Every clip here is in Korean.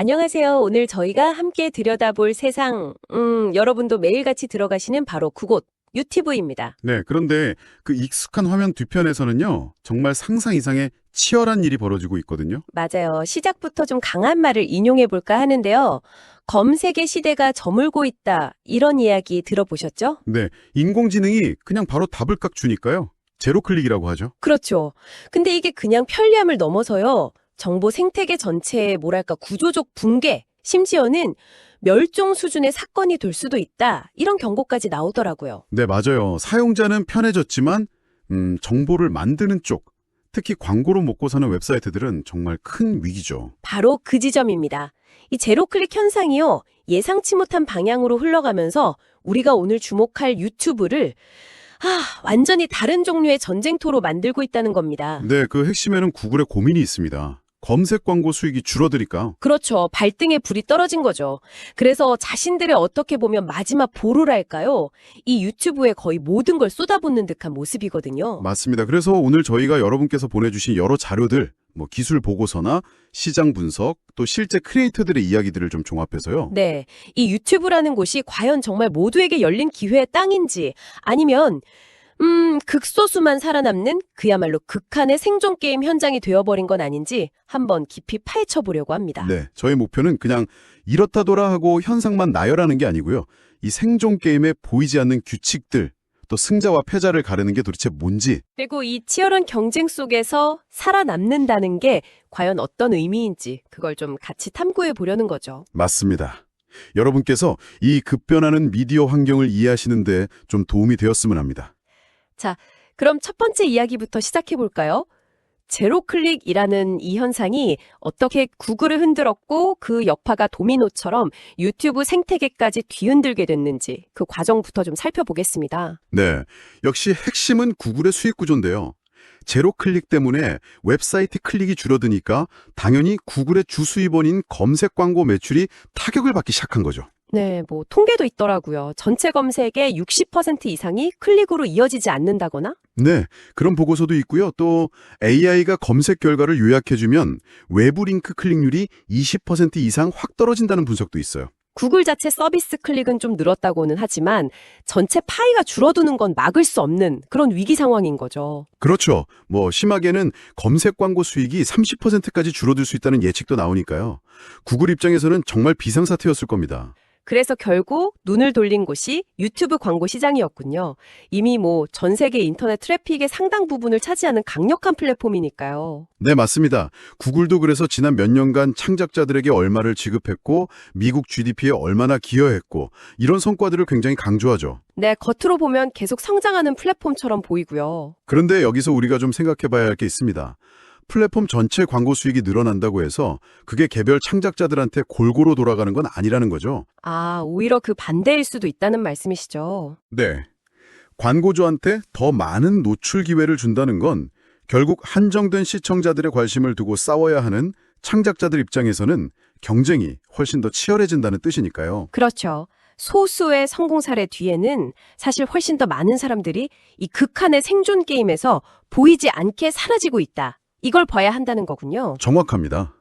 안녕하세요. 오늘 저희가 함께 들여다볼 세상, 음, 여러분도 매일같이 들어가시는 바로 그곳, 유튜브입니다. 네, 그런데 그 익숙한 화면 뒤편에서는요, 정말 상상 이상의 치열한 일이 벌어지고 있거든요. 맞아요. 시작부터 좀 강한 말을 인용해볼까 하는데요. 검색의 시대가 저물고 있다. 이런 이야기 들어보셨죠? 네, 인공지능이 그냥 바로 답을 깍 주니까요. 제로 클릭이라고 하죠. 그렇죠. 근데 이게 그냥 편리함을 넘어서요. 정보 생태계 전체의 뭐랄까 구조적 붕괴, 심지어는 멸종 수준의 사건이 될 수도 있다. 이런 경고까지 나오더라고요. 네, 맞아요. 사용자는 편해졌지만, 음, 정보를 만드는 쪽, 특히 광고로 먹고 사는 웹사이트들은 정말 큰 위기죠. 바로 그 지점입니다. 이 제로 클릭 현상이요. 예상치 못한 방향으로 흘러가면서 우리가 오늘 주목할 유튜브를 아, 완전히 다른 종류의 전쟁터로 만들고 있다는 겁니다. 네, 그 핵심에는 구글의 고민이 있습니다. 검색 광고 수익이 줄어드니까. 그렇죠. 발등에 불이 떨어진 거죠. 그래서 자신들의 어떻게 보면 마지막 보루랄까요? 이 유튜브에 거의 모든 걸 쏟아붓는 듯한 모습이거든요. 맞습니다. 그래서 오늘 저희가 여러분께서 보내주신 여러 자료들, 뭐 기술 보고서나 시장 분석, 또 실제 크리에이터들의 이야기들을 좀 종합해서요. 네. 이 유튜브라는 곳이 과연 정말 모두에게 열린 기회의 땅인지 아니면 음, 극소수만 살아남는 그야말로 극한의 생존 게임 현장이 되어버린 건 아닌지 한번 깊이 파헤쳐 보려고 합니다. 네, 저희 목표는 그냥 이렇다더라 하고 현상만 나열하는 게 아니고요. 이 생존 게임에 보이지 않는 규칙들, 또 승자와 패자를 가르는 게 도대체 뭔지, 그리고 이 치열한 경쟁 속에서 살아남는다는 게 과연 어떤 의미인지 그걸 좀 같이 탐구해 보려는 거죠. 맞습니다. 여러분께서 이 급변하는 미디어 환경을 이해하시는데 좀 도움이 되었으면 합니다. 그럼 첫 번째 이야기부터 시작해 볼까요? 제로 클릭이라는 이 현상이 어떻게 구글을 흔들었고 그 여파가 도미노처럼 유튜브 생태계까지 뒤흔들게 됐는지 그 과정부터 좀 살펴보겠습니다. 네, 역시 핵심은 구글의 수익 구조인데요. 제로 클릭 때문에 웹사이트 클릭이 줄어드니까 당연히 구글의 주수입원인 검색 광고 매출이 타격을 받기 시작한 거죠. 네, 뭐 통계도 있더라고요. 전체 검색의 60% 이상이 클릭으로 이어지지 않는다거나 네, 그런 보고서도 있고요. 또 AI가 검색 결과를 요약해주면 외부 링크 클릭률이 20% 이상 확 떨어진다는 분석도 있어요. 구글 자체 서비스 클릭은 좀 늘었다고는 하지만 전체 파이가 줄어드는 건 막을 수 없는 그런 위기 상황인 거죠. 그렇죠. 뭐 심하게는 검색 광고 수익이 30%까지 줄어들 수 있다는 예측도 나오니까요. 구글 입장에서는 정말 비상사태였을 겁니다. 그래서 결국 눈을 돌린 곳이 유튜브 광고 시장이었군요. 이미 뭐 전 세계 인터넷 트래픽의 상당 부분을 차지하는 강력한 플랫폼이니까요. 네, 맞습니다. 구글도 그래서 지난 몇 년간 창작자들에게 얼마를 지급했고 미국 GDP에 얼마나 기여했고 이런 성과들을 굉장히 강조하죠. 네, 겉으로 보면 계속 성장하는 플랫폼처럼 보이고요. 그런데 여기서 우리가 좀 생각해 봐야 할 게 있습니다. 플랫폼 전체 광고 수익이 늘어난다고 해서 그게 개별 창작자들한테 골고루 돌아가는 건 아니라는 거죠. 아, 오히려 그 반대일 수도 있다는 말씀이시죠. 네. 광고주한테 더 많은 노출 기회를 준다는 건 결국 한정된 시청자들의 관심을 두고 싸워야 하는 창작자들 입장에서는 경쟁이 훨씬 더 치열해진다는 뜻이니까요. 그렇죠. 소수의 성공 사례 뒤에는 사실 훨씬 더 많은 사람들이 이 극한의 생존 게임에서 보이지 않게 사라지고 있다. 이걸 봐야 한다는 거군요. 정확합니다.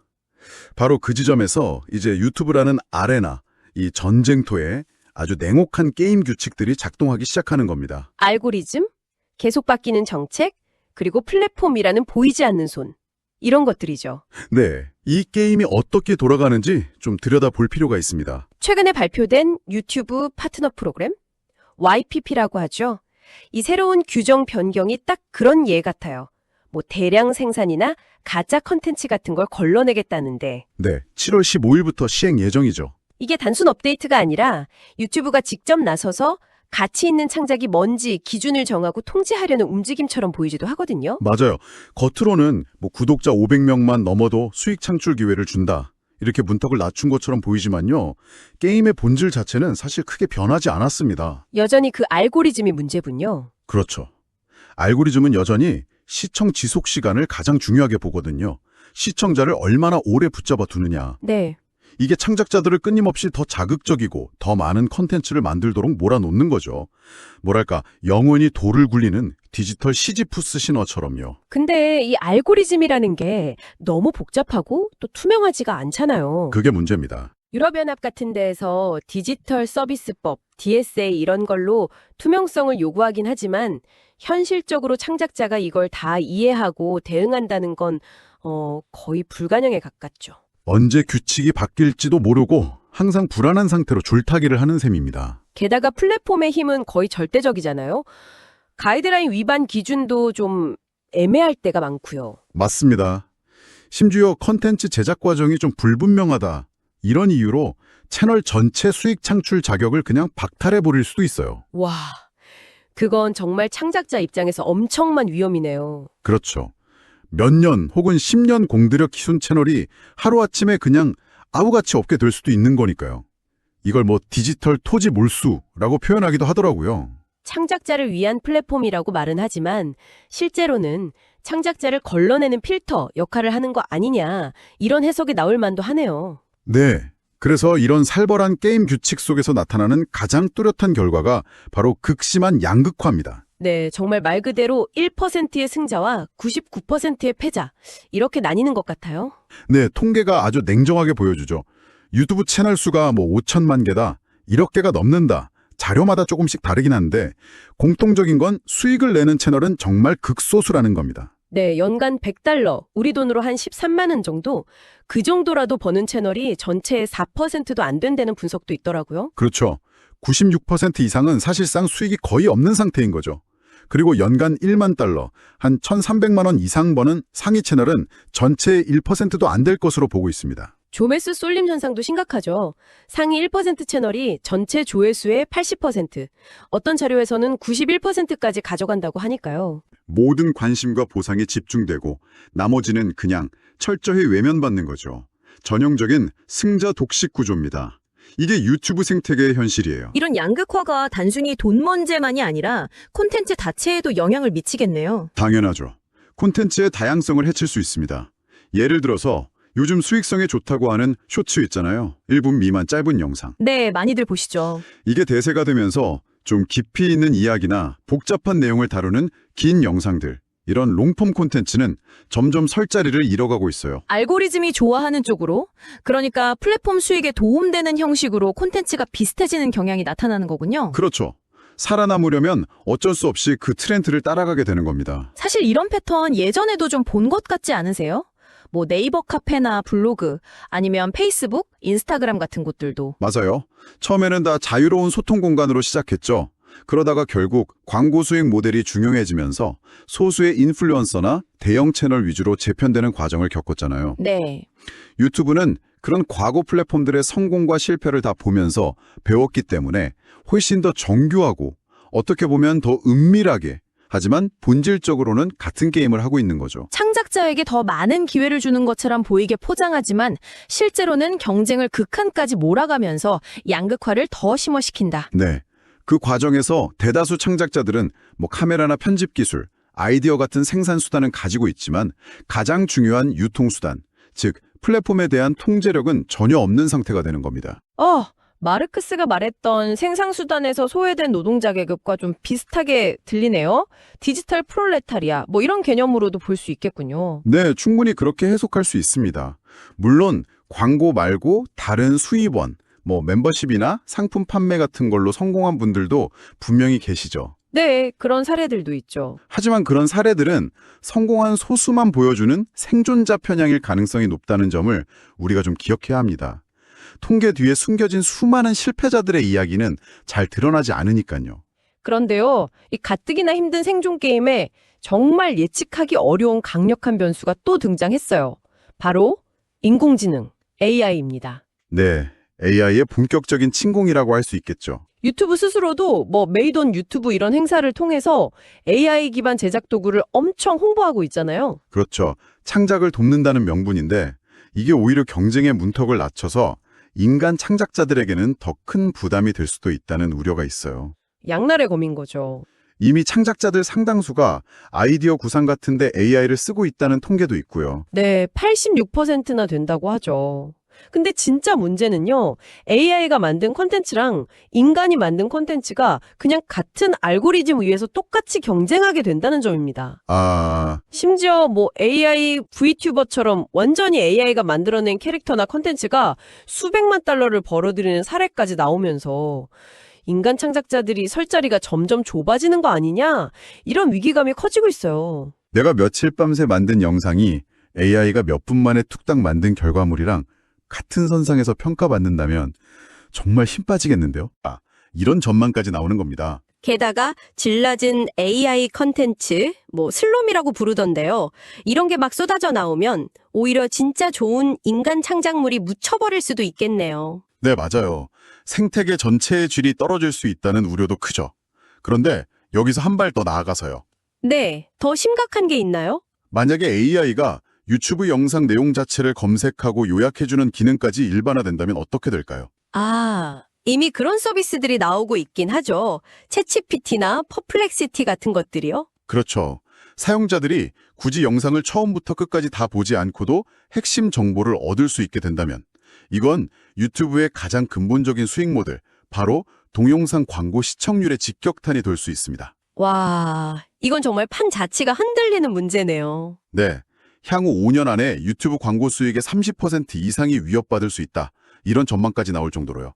바로 그 지점에서 이제 유튜브라는 아레나, 이 전쟁터에 아주 냉혹한 게임 규칙들이 작동하기 시작하는 겁니다. 알고리즘, 계속 바뀌는 정책, 그리고 플랫폼이라는 보이지 않는 손. 이런 것들이죠. 네, 이 게임이 어떻게 돌아가는지 좀 들여다볼 필요가 있습니다. 최근에 발표된 유튜브 파트너 프로그램 YPP라고 하죠. 이 새로운 규정 변경이 딱 그런 예 같아요. 뭐 대량 생산이나 가짜 컨텐츠 같은 걸 걸러내겠다는데 네, 7월 15일부터 시행 예정이죠. 이게 단순 업데이트가 아니라 유튜브가 직접 나서서 가치 있는 창작이 뭔지 기준을 정하고 통제하려는 움직임처럼 보이기도 하거든요. 맞아요. 겉으로는 뭐 구독자 500명만 넘어도 수익 창출 기회를 준다. 이렇게 문턱을 낮춘 것처럼 보이지만요. 게임의 본질 자체는 사실 크게 변하지 않았습니다. 여전히 그 알고리즘이 문제군요. 그렇죠. 알고리즘은 여전히 시청 지속 시간을 가장 중요하게 보거든요. 시청자를 얼마나 오래 붙잡아 두느냐. 네. 이게 창작자들을 끊임없이 더 자극적이고 더 많은 컨텐츠를 만들도록 몰아놓는 거죠. 뭐랄까 영원히 돌을 굴리는 디지털 시지푸스 신화처럼요. 근데 이 알고리즘이라는 게 너무 복잡하고 또 투명하지가 않잖아요. 그게 문제입니다. 유럽연합 같은 데에서 디지털 서비스법, DSA 이런 걸로 투명성을 요구하긴 하지만 현실적으로 창작자가 이걸 다 이해하고 대응한다는 건 어, 거의 불가능에 가깝죠. 언제 규칙이 바뀔지도 모르고 항상 불안한 상태로 줄타기를 하는 셈입니다. 게다가 플랫폼의 힘은 거의 절대적이잖아요. 가이드라인 위반 기준도 좀 애매할 때가 많고요. 맞습니다. 심지어 컨텐츠 제작 과정이 좀 불분명하다. 이런 이유로 채널 전체 수익 창출 자격을 그냥 박탈해 버릴 수도 있어요. 와, 그건 정말 창작자 입장에서 엄청난 위험이네요. 그렇죠. 몇 년 혹은 10년 공들여 키운 채널이 하루아침에 그냥 아무같이 없게 될 수도 있는 거니까요. 이걸 뭐 디지털 토지 몰수라고 표현하기도 하더라고요. 창작자를 위한 플랫폼이라고 말은 하지만 실제로는 창작자를 걸러내는 필터 역할을 하는 거 아니냐 이런 해석이 나올 만도 하네요. 네. 그래서 이런 살벌한 게임 규칙 속에서 나타나는 가장 뚜렷한 결과가 바로 극심한 양극화입니다. 네, 정말 말 그대로 1%의 승자와 99%의 패자 이렇게 나뉘는 것 같아요. 네, 통계가 아주 냉정하게 보여주죠. 유튜브 채널 수가 뭐 5천만 개다, 1억 개가 넘는다. 자료마다 조금씩 다르긴 한데 공통적인 건 수익을 내는 채널은 정말 극소수라는 겁니다. 네, 연간 100달러, 우리 돈으로 한 13만 원 정도 그 정도라도 버는 채널이 전체의 4%도 안 된다는 분석도 있더라고요. 그렇죠. 96% 이상은 사실상 수익이 거의 없는 상태인 거죠. 그리고 연간 1만 달러, 한 1,300만 원 이상 버는 상위 채널은 전체의 1%도 안 될 것으로 보고 있습니다. 조회수 쏠림 현상도 심각하죠. 상위 1% 채널이 전체 조회수의 80%, 어떤 자료에서는 91%까지 가져간다고 하니까요. 모든 관심과 보상에 집중되고 나머지는 그냥 철저히 외면받는 거죠. 전형적인 승자 독식 구조입니다. 이게 유튜브 생태계의 현실이에요. 이런 양극화가 단순히 돈 문제만이 아니라 콘텐츠 자체에도 영향을 미치겠네요. 당연하죠. 콘텐츠의 다양성을 해칠 수 있습니다. 예를 들어서 요즘 수익성에 좋다고 하는 쇼츠 있잖아요. 1분 미만 짧은 영상. 네, 많이들 보시죠. 이게 대세가 되면서 좀 깊이 있는 이야기나 복잡한 내용을 다루는 긴 영상들, 이런 롱폼 콘텐츠는 점점 설 자리를 잃어가고 있어요. 알고리즘이 좋아하는 쪽으로, 그러니까 플랫폼 수익에 도움되는 형식으로 콘텐츠가 비슷해지는 경향이 나타나는 거군요. 그렇죠. 살아남으려면 어쩔 수 없이 그 트렌드를 따라가게 되는 겁니다. 사실 이런 패턴 예전에도 좀 본 것 같지 않으세요? 뭐 네이버 카페나 블로그, 아니면 페이스북, 인스타그램 같은 곳들도. 맞아요. 처음에는 다 자유로운 소통 공간으로 시작했죠. 그러다가 결국 광고 수익 모델이 중요해지면서 소수의 인플루언서나 대형 채널 위주로 재편되는 과정을 겪었잖아요. 네. 유튜브는 그런 과거 플랫폼들의 성공과 실패를 다 보면서 배웠기 때문에 훨씬 더 정교하고 어떻게 보면 더 은밀하게 하지만 본질적으로는 같은 게임을 하고 있는 거죠. 창작자에게 더 많은 기회를 주는 것처럼 보이게 포장하지만 실제로는 경쟁을 극한까지 몰아가면서 양극화를 더 심화시킨다. 네. 그 과정에서 대다수 창작자들은 뭐 카메라나 편집 기술, 아이디어 같은 생산 수단은 가지고 있지만 가장 중요한 유통 수단, 즉 플랫폼에 대한 통제력은 전혀 없는 상태가 되는 겁니다. 어, 마르크스가 말했던 생산수단에서 소외된 노동자 계급과 좀 비슷하게 들리네요. 디지털 프롤레타리아, 뭐 이런 개념으로도 볼 수 있겠군요. 네, 충분히 그렇게 해석할 수 있습니다. 물론 광고 말고 다른 수입원, 뭐 멤버십이나 상품 판매 같은 걸로 성공한 분들도 분명히 계시죠. 네, 그런 사례들도 있죠. 하지만 그런 사례들은 성공한 소수만 보여주는 생존자 편향일 가능성이 높다는 점을 우리가 좀 기억해야 합니다. 통계 뒤에 숨겨진 수많은 실패자들의 이야기는 잘 드러나지 않으니까요. 그런데요, 이 가뜩이나 힘든 생존 게임에 정말 예측하기 어려운 강력한 변수가 또 등장했어요. 바로 인공지능, AI입니다. 네, AI의 본격적인 침공이라고 할 수 있겠죠. 유튜브 스스로도 뭐 메이돈 유튜브 이런 행사를 통해서 AI 기반 제작 도구를 엄청 홍보하고 있잖아요. 그렇죠. 창작을 돕는다는 명분인데 이게 오히려 경쟁의 문턱을 낮춰서 인간 창작자들에게는 더 큰 부담이 될 수도 있다는 우려가 있어요. 양날의 검인 거죠. 이미 창작자들 상당수가 아이디어 구상 같은 데 AI를 쓰고 있다는 통계도 있고요. 네, 86%나 된다고 하죠. 근데 진짜 문제는요. AI가 만든 콘텐츠랑 인간이 만든 콘텐츠가 그냥 같은 알고리즘 위에서 똑같이 경쟁하게 된다는 점입니다. 아, 심지어 뭐 AI VTuber처럼 완전히 AI가 만들어낸 캐릭터나 콘텐츠가 수백만 달러를 벌어들이는 사례까지 나오면서 인간 창작자들이 설 자리가 점점 좁아지는 거 아니냐? 이런 위기감이 커지고 있어요. 내가 며칠 밤새 만든 영상이 AI가 몇 분 만에 툭딱 만든 결과물이랑 같은 선상에서 평가받는다면 정말 힘 빠지겠는데요? 아, 이런 전망까지 나오는 겁니다. 게다가 질 낮은 AI 컨텐츠, 뭐 슬롬이라고 부르던데요. 이런 게 막 쏟아져 나오면 오히려 진짜 좋은 인간 창작물이 묻혀버릴 수도 있겠네요. 네, 맞아요. 생태계 전체의 질이 떨어질 수 있다는 우려도 크죠. 그런데 여기서 한 발 더 나아가서요. 네, 더 심각한 게 있나요? 만약에 AI가 유튜브 영상 내용 자체를 검색하고 요약해주는 기능까지 일반화된다면 어떻게 될까요? 아, 이미 그런 서비스들이 나오고 있긴 하죠. 채치피티나 퍼플렉시티 같은 것들이요. 그렇죠. 사용자들이 굳이 영상을 처음부터 끝까지 다 보지 않고도 핵심 정보를 얻을 수 있게 된다면 이건 유튜브의 가장 근본적인 수익 모델, 바로 동영상 광고 시청률의 직격탄이 될 수 있습니다. 와, 이건 정말 판 자체가 흔들리는 문제네요. 네. 향후 5년 안에 유튜브 광고 수익의 30% 이상이 위협받을 수 있다. 이런 전망까지 나올 정도로요.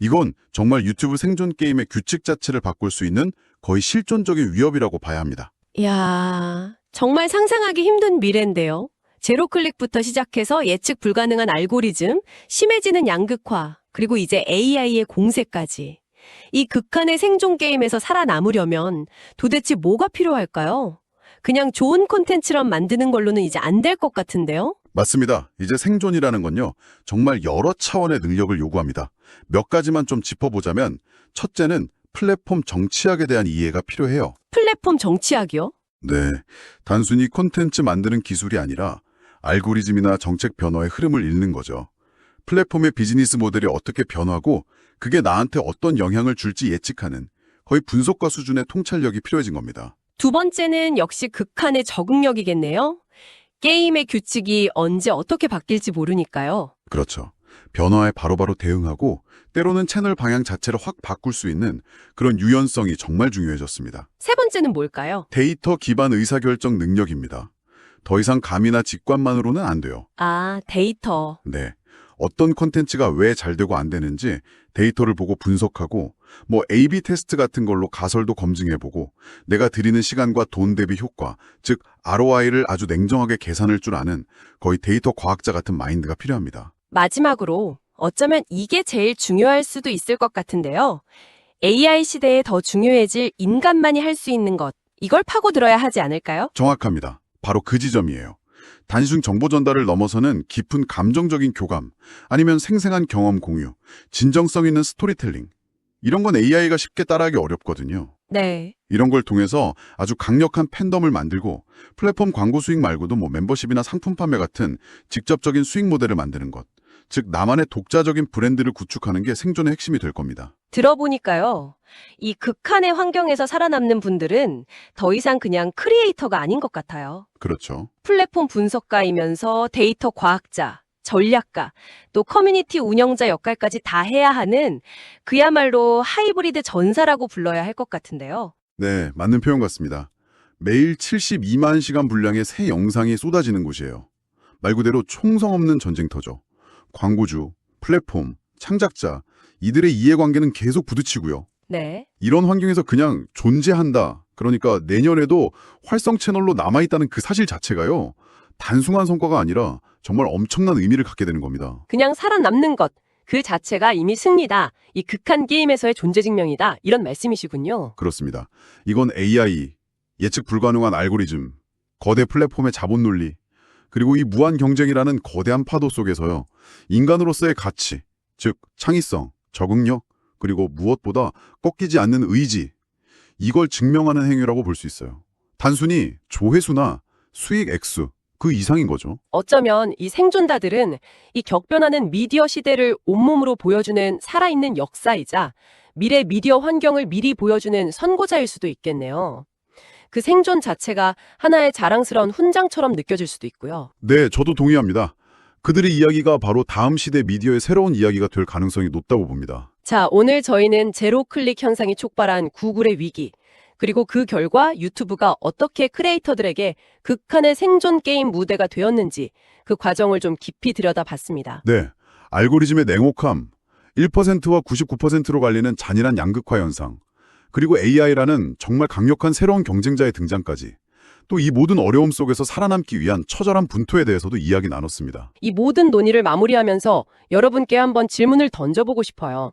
이건 정말 유튜브 생존 게임의 규칙 자체를 바꿀 수 있는 거의 실존적인 위협이라고 봐야 합니다. 이야, 정말 상상하기 힘든 미래인데요. 제로 클릭부터 시작해서 예측 불가능한 알고리즘, 심해지는 양극화, 그리고 이제 AI의 공세까지. 이 극한의 생존 게임에서 살아남으려면 도대체 뭐가 필요할까요? 그냥 좋은 콘텐츠만 만드는 걸로는 이제 안 될 것 같은데요? 맞습니다. 이제 생존이라는 건요. 정말 여러 차원의 능력을 요구합니다. 몇 가지만 좀 짚어보자면 첫째는 플랫폼 정치학에 대한 이해가 필요해요. 플랫폼 정치학이요? 네. 단순히 콘텐츠 만드는 기술이 아니라 알고리즘이나 정책 변화의 흐름을 읽는 거죠. 플랫폼의 비즈니스 모델이 어떻게 변하고 그게 나한테 어떤 영향을 줄지 예측하는 거의 분석가 수준의 통찰력이 필요해진 겁니다. 두 번째는 역시 극한의 적응력이겠네요. 게임의 규칙이 언제 어떻게 바뀔지 모르니까요. 그렇죠. 변화에 바로바로 대응하고 때로는 채널 방향 자체를 확 바꿀 수 있는 그런 유연성이 정말 중요해졌습니다. 세 번째는 뭘까요? 데이터 기반 의사결정 능력입니다. 더 이상 감이나 직관만으로는 안 돼요. 아, 데이터. 네. 어떤 콘텐츠가 왜 잘 되고 안 되는지 데이터를 보고 분석하고 뭐 A-B 테스트 같은 걸로 가설도 검증해보고 내가 들이는 시간과 돈 대비 효과, 즉 ROI를 아주 냉정하게 계산할 줄 아는 거의 데이터 과학자 같은 마인드가 필요합니다. 마지막으로 어쩌면 이게 제일 중요할 수도 있을 것 같은데요. AI 시대에 더 중요해질 인간만이 할 수 있는 것. 이걸 파고들어야 하지 않을까요? 정확합니다. 바로 그 지점이에요. 단순 정보 전달을 넘어서는 깊은 감정적인 교감, 아니면 생생한 경험 공유, 진정성 있는 스토리텔링. 이런 건 AI가 쉽게 따라하기 어렵거든요. 네. 이런 걸 통해서 아주 강력한 팬덤을 만들고 플랫폼 광고 수익 말고도 뭐 멤버십이나 상품 판매 같은 직접적인 수익 모델을 만드는 것. 즉 나만의 독자적인 브랜드를 구축하는 게 생존의 핵심이 될 겁니다. 들어보니까요. 이 극한의 환경에서 살아남는 분들은 더 이상 그냥 크리에이터가 아닌 것 같아요. 그렇죠. 플랫폼 분석가이면서 데이터 과학자, 전략가, 또 커뮤니티 운영자 역할까지 다 해야 하는 그야말로 하이브리드 전사라고 불러야 할 것 같은데요. 네, 맞는 표현 같습니다. 매일 72만 시간 분량의 새 영상이 쏟아지는 곳이에요. 말 그대로 총성 없는 전쟁터죠. 광고주, 플랫폼, 창작자, 이들의 이해관계는 계속 부딪히고요. 네. 이런 환경에서 그냥 존재한다. 그러니까 내년에도 활성 채널로 남아있다는 그 사실 자체가요. 단순한 성과가 아니라 정말 엄청난 의미를 갖게 되는 겁니다. 그냥 살아남는 것. 그 자체가 이미 승리다. 이 극한 게임에서의 존재 증명이다. 이런 말씀이시군요. 그렇습니다. 이건 AI, 예측 불가능한 알고리즘, 거대 플랫폼의 자본 논리, 그리고 이 무한 경쟁이라는 거대한 파도 속에서요. 인간으로서의 가치, 즉 창의성, 적응력, 그리고 무엇보다 꺾이지 않는 의지, 이걸 증명하는 행위라고 볼 수 있어요. 단순히 조회수나 수익 액수, 그 이상인 거죠. 어쩌면 이 생존자들은 이 격변하는 미디어 시대를 온몸으로 보여주는 살아있는 역사이자 미래 미디어 환경을 미리 보여주는 선고자일 수도 있겠네요. 그 생존 자체가 하나의 자랑스러운 훈장처럼 느껴질 수도 있고요. 네, 저도 동의합니다. 그들의 이야기가 바로 다음 시대 미디어의 새로운 이야기가 될 가능성이 높다고 봅니다. 자, 오늘 저희는 제로 클릭 현상이 촉발한 구글의 위기, 그리고 그 결과 유튜브가 어떻게 크리에이터들에게 극한의 생존 게임 무대가 되었는지 그 과정을 좀 깊이 들여다봤습니다. 네, 알고리즘의 냉혹함, 1%와 99%로 갈리는 잔인한 양극화 현상, 그리고 AI라는 정말 강력한 새로운 경쟁자의 등장까지 또 이 모든 어려움 속에서 살아남기 위한 처절한 분투에 대해서도 이야기 나눴습니다. 이 모든 논의를 마무리하면서 여러분께 한번 질문을 던져보고 싶어요.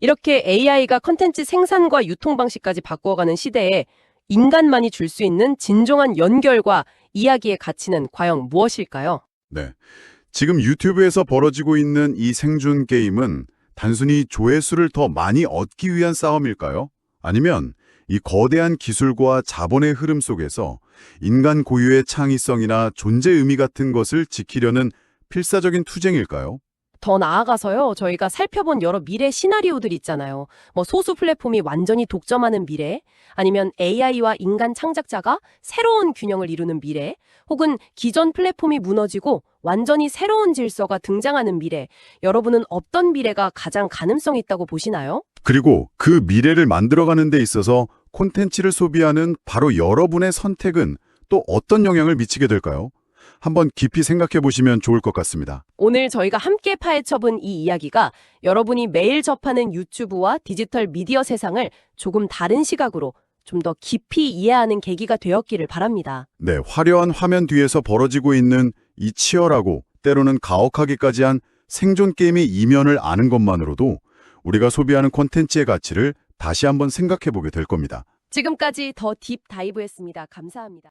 이렇게 AI가 컨텐츠 생산과 유통 방식까지 바꾸어가는 시대에 인간만이 줄 수 있는 진정한 연결과 이야기의 가치는 과연 무엇일까요? 네, 지금 유튜브에서 벌어지고 있는 이 생존 게임은 단순히 조회수를 더 많이 얻기 위한 싸움일까요? 아니면 이 거대한 기술과 자본의 흐름 속에서 인간 고유의 창의성이나 존재 의미 같은 것을 지키려는 필사적인 투쟁일까요? 더 나아가서요, 저희가 살펴본 여러 미래 시나리오들 있잖아요. 뭐 소수 플랫폼이 완전히 독점하는 미래, 아니면 AI와 인간 창작자가 새로운 균형을 이루는 미래, 혹은 기존 플랫폼이 무너지고 완전히 새로운 질서가 등장하는 미래, 여러분은 어떤 미래가 가장 가능성 있다고 보시나요? 그리고 그 미래를 만들어가는 데 있어서 콘텐츠를 소비하는 바로 여러분의 선택은 또 어떤 영향을 미치게 될까요? 한번 깊이 생각해 보시면 좋을 것 같습니다. 오늘 저희가 함께 파헤쳐본 이 이야기가 여러분이 매일 접하는 유튜브와 디지털 미디어 세상을 조금 다른 시각으로 좀 더 깊이 이해하는 계기가 되었기를 바랍니다. 네, 화려한 화면 뒤에서 벌어지고 있는 이 치열하고 때로는 가혹하기까지 한 생존 게임의 이면을 아는 것만으로도 우리가 소비하는 콘텐츠의 가치를 다시 한번 생각해 보게 될 겁니다. 지금까지 더 딥 다이브했습니다. 감사합니다.